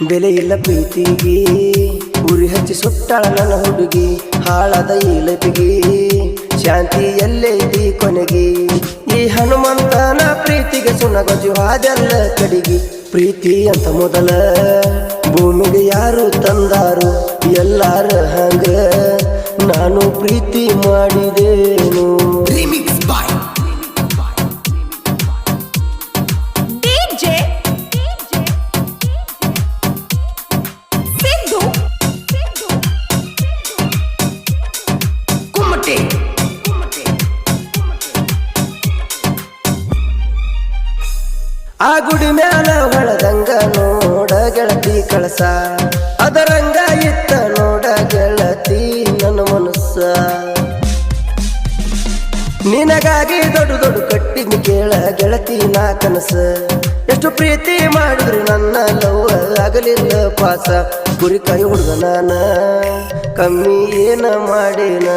ಬೆಲೆ ಇಲ್ಲ ಪ್ರೀತಿಗೆ, ಉರಿ ಹಚ್ಚಿ ಸುಟ್ಟಾಳ ನನ್ನ ಹುಡುಗಿ, ಹಾಳದ ಇಲಪಿಗೆ ಶಾಂತಿ ಎಲ್ಲೈತಿ ಕೊನೆಗೆ. ಈ ಹನುಮಂತನ ಪ್ರೀತಿಗೆ ಸುನಗಜು ಹಾದೆಲ್ಲ ಕಡಿಗೆ. ಪ್ರೀತಿ ಅಂತ ಮೊದಲ, ಭೂಮಿಗೆ ಯಾರು ತಂದಾರು? ಎಲ್ಲಾರ ಹಂಗ ನಾನು ಪ್ರೀತಿ ಮಾಡಿದೇನು? ಆ ಗುಡಿ ಮ್ಯಾಲ ಹೊಳದಂಗ ನೋಡ ಗೆಳತಿ ಕಳಸ. ಅದರಂಗ ಇತ್ತ ನೋಡ ಗೆಳತಿ ನನ್ನ ಮನಸ್ಸ. ನಿನಗಾಗಿ ದೊಡ್ಡ ದೊಡ್ಡ ಕಟ್ಟಿನ ಕೇಳ ಗೆಳತಿ ನಾ ಕನಸ. ಎಷ್ಟು ಪ್ರೀತಿ ಮಾಡಿದ್ರು ನನ್ನ ಲವ್ ಆಗಲಿಲ್ಲ ಪಾಸ. ಗುರಿ ಕೈ ಹುಡುಗ ನಾನ, ಕಮ್ಮಿ ಏನ ಮಾಡೇನ?